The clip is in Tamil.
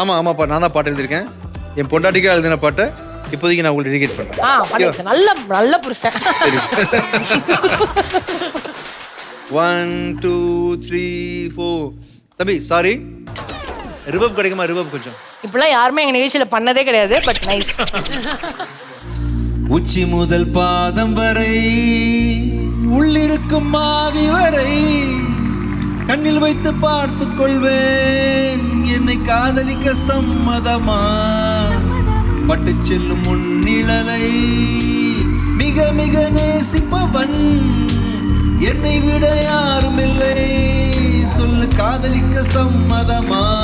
ஆமா ஆமாப்பா நான் தான் பாட்டு எழுதியிருக்கேன். என் பொண்டாட்டிக்கா எழுதின பாட்டை இப்போதைக்கு நான் உங்களுக்கு டெடிகேட் பண்றேன். ஆ பண்ணுங்க நல்ல நல்ல புருஷன். ஒன் டூ த்ரீ ஃபோர் தம்பி சாரி ரிவப் கிடைக்குமா? ரிவப் கொஞ்சம். இப்பெல்லாம் யாருமே எங்க நிகழ்ச்சியில பண்ணதே கிடையாது பட் நைஸ் உச்சி முதல் பாதம் வரை உள்ளிருக்கும் மாவி வரை கண்ணில் வைத்து பார்த்துக் கொள்வேன். காதலிக்க சம்மதமா? பட்டு செல்லும் முன்னிழலை மிக மிக நேசிப்பவன் என்னை விட யாரும் இல்லை சொல்லு காதலிக்க சம்மதமா?